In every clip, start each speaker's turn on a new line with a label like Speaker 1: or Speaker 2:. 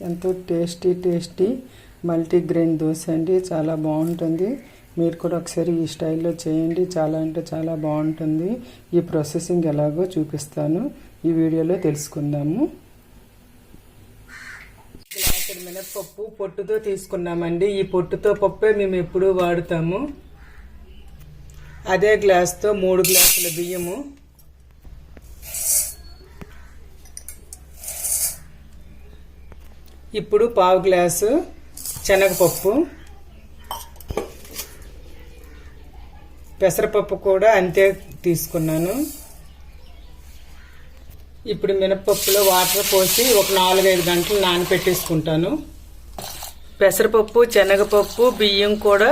Speaker 1: ఎంతో tasty tasty multigrain dosa అండి. చాలా బాగుంటుంది. మీరు కూడా ఒకసారి ఈ స్టైల్లో చేయండి. చాలా అంటే చాలా బాగుంటుంది. ఈ ప్రాసెసింగ్ ఎలాగో చూపిస్తాను. ఈ వీడియోలో తెలుసుకుందాము. గ్లాసుడు మినప్పప్పు పొట్టుతో తీసుకున్నామండి. ఈ పొట్టుతో పప్పే మేము ఎప్పుడూ వాడుతాము. అదే గ్లాస్తో మూడు గ్లాసుల బియ్యము. ఇప్పుడు పావు గ్లాసు శనగపప్పు. పెసరపప్పు కూడా అంతే తీసుకున్నాను. ఇప్పుడు మినపప్పులో వాటర్ పోసి ఒక నాలుగైదు గంటలు నానపెట్టేసుకుంటాను. పెసరపప్పు శనగపప్పు బియ్యం కూడా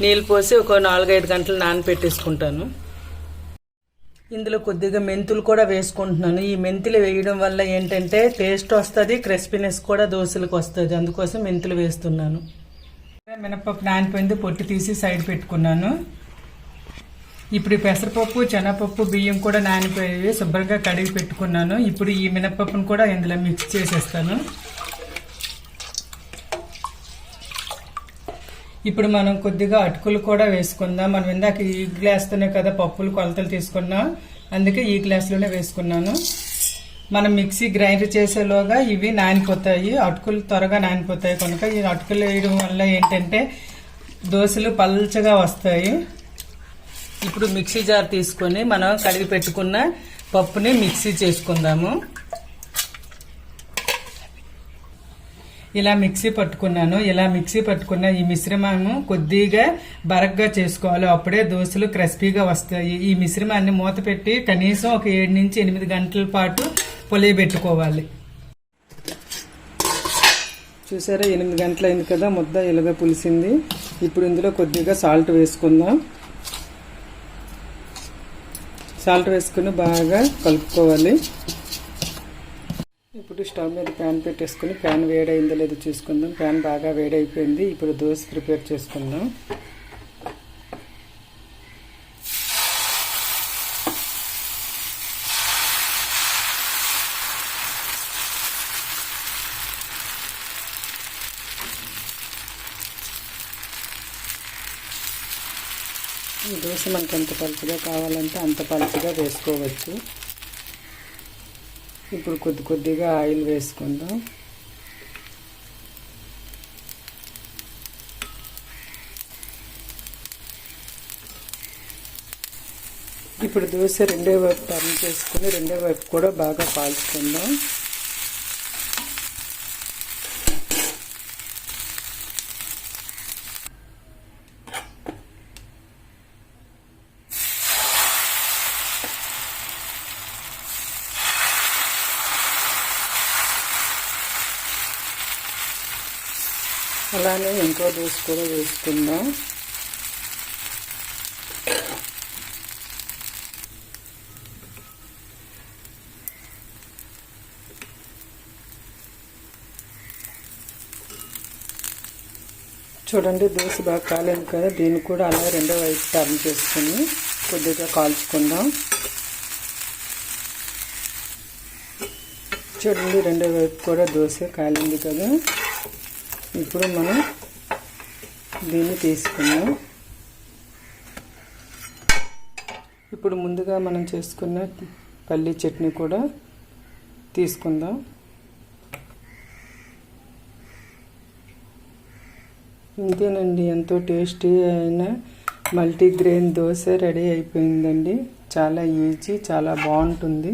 Speaker 1: నీళ్ళు పోసి ఒక నాలుగైదు గంటలు నానపెట్టేసుకుంటాను. ఇందులో కొద్దిగా మెంతులు కూడా వేసుకుంటున్నాను. ఈ మెంతులు వేయడం వల్ల ఏంటంటే టేస్ట్ వస్తుంది క్రిస్పీనెస్ కూడా దోశలకు వస్తుంది. అందుకోసం మెంతులు వేస్తున్నాను. మినపప్పు నానిపోయింది పొట్టి తీసి సైడ్ పెట్టుకున్నాను. ఇప్పుడు ఈ పెసరపప్పు శనగపప్పు బియ్యం కూడా నానిపోయేవి. శుభ్రంగా కడిగి పెట్టుకున్నాను. ఇప్పుడు ఈ మినపప్పును కూడా ఇందులో మిక్స్ చేసేస్తాను. ఇప్పుడు మనం కొద్దిగా అటుకులు కూడా వేసుకుందాం. మనం ఇందాక ఈ గ్లాస్తోనే కదా పప్పులు కొలతలు తీసుకున్నాం. అందుకే ఈ గ్లాస్లోనే వేసుకున్నాను. మనం మిక్సీ గ్రైండర్ చేసేలోగా ఇవి నానిపోతాయి. అటుకులు త్వరగా నానిపోతాయి. కనుక ఈ అటుకులు వేయడం వల్ల ఏంటంటే దోశలు పల్చగా వస్తాయి. ఇప్పుడు మిక్సీ జార్ తీసుకొని మనం కడిగి పెట్టుకున్న పప్పుని మిక్సీ చేసుకుందాము. ఇలా మిక్సీ పట్టుకున్నాను. ఇలా మిక్సీ పట్టుకున్న ఈ మిశ్రమాన్ని కొద్దిగా బరగ్గా చేసుకోవాలి. అప్పుడే దోశలు క్రిస్పీగా వస్తాయి. ఈ మిశ్రమాన్ని మూత పెట్టి కనీసం ఒక ఏడు నుంచి ఎనిమిది గంటల పాటు పొలియబెట్టుకోవాలి. చూసారా ఎనిమిది గంటలు అయింది కదా ముద్ద ఇలాగ పులిసింది. ఇప్పుడు ఇందులో కొద్దిగా సాల్ట్ వేసుకుందాం. సాల్ట్ వేసుకుని బాగా కలుపుకోవాలి. ఇప్పుడు స్టవ్ మీద ప్యాన్ పెట్టేసుకుని ప్యాన్ వేడైందో లేదో చూసుకుందాం. ప్యాన్ బాగా వేడైపోయింది. ఇప్పుడు దోశ ప్రిపేర్ చేసుకుందాం. దోశ మనకి ఎంత పలుచగా కావాలంటే అంత పలుచగా వేసుకోవచ్చు. ఇప్పుడు కొద్ది కొద్దిగా ఆయిల్ వేసుకుందాం. ఇప్పుడు దోశ రెండో వైపు టర్న్ చేసుకుని రెండో వైపు కూడా బాగా కాల్చుకుందాం అలానే ఇంకో దోశ కూడా వేసుకుందాం. చూడండి దోశ బాగా కాలేదు కదా దీన్ని కూడా అలా రెండో వైపు టర్న్ చేసుకుని కొద్దిగా కాల్చుకుందాం. చూడండి రెండో వైపు కూడా దోశ కాలింది కదా. ఇప్పుడు మనం దీన్ని తీసుకుందాం. ఇప్పుడు ముందుగా మనం చేసుకున్న పల్లీ చట్నీ కూడా తీసుకుందాం. ఇంతేనండి ఎంతో టేస్టీ అయిన మల్టీగ్రెయిన్ దోశ రెడీ అయిపోయిందండి. చాలా ఈజీ చాలా బాగుంటుంది.